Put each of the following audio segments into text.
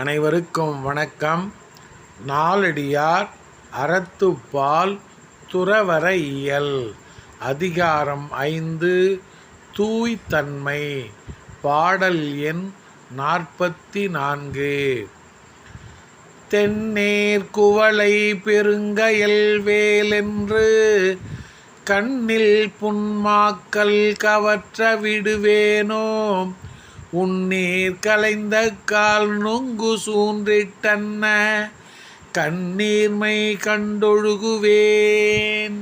அனைவருக்கும் வணக்கம். நாலடியார் அறத்துப்பால் துறவர இயல் அதிகாரம் ஐந்து தூய்த்தன்மை. பாடல் எண் நாற்பத்தி நான்கு தென்னேர் குவளை பெருங்கயல் வேலென்று கண்ணில் புன்மாக்கல் கவற்ற விடுவேனோ. உன்னீர் கலைந்த கால் நொங்கு சூன்றிட்டன்ன கண்ணீர்மை கண்டொழுகுவேன்.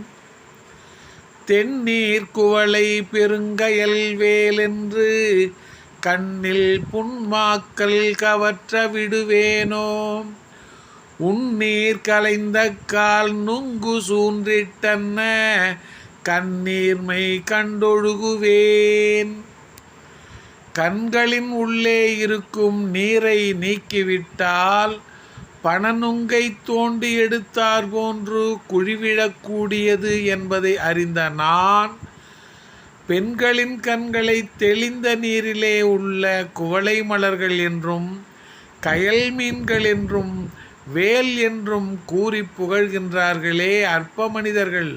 தென்னீர் குவளை பெருங்கயல் வேலென்று கண்ணில் புன்மாக்கல் கவற்ற விடுவேனோ. உன்னீர் கலைந்த கால் நுங்கு சூன்றிட்டன்ன கண்ணீர்மை கண்டொழுகுவேன். கண்களின் உள்ளே இருக்கும் நீரை நீக்கிவிட்டால் பணநுங்கை தோண்டி எடுத்தார் போன்று குழிவிழக்கூடியது என்பதை அறிந்த நான் பெண்களின் கண்களை தெளிந்த நீரிலே உள்ள குவளை மலர்கள் என்றும் கயல் மீன்கள் என்றும் வேல் என்றும் கூறி புகழ்கின்றார்களே அற்ப மனிதர்கள்.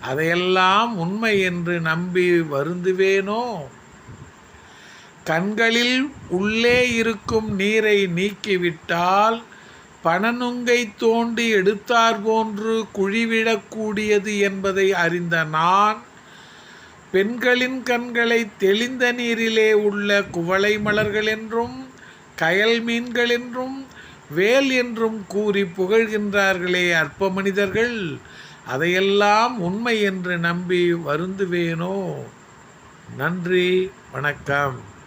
அதையெல்லாம் உண்மை என்று நம்பி வருந்துவேனோ? கண்களில் உள்ளே இருக்கும் நீரை நீக்கிவிட்டால் பணநுங்கை தோண்டி எடுத்தார் போன்று குழிவிடக்கூடியது என்பதை அறிந்த நான் பெண்களின் கண்களை தெளிந்த நீரிலே உள்ள குவளை மலர்கள் என்றும் கயல் மீன்கள் என்றும் வேல் என்றும் கூறி புகழ்கின்றார்களே அற்ப மனிதர்கள் அதையெல்லாம் உண்மை என்று நம்பி வருந்துவேனோ? நன்றி வணக்கம்.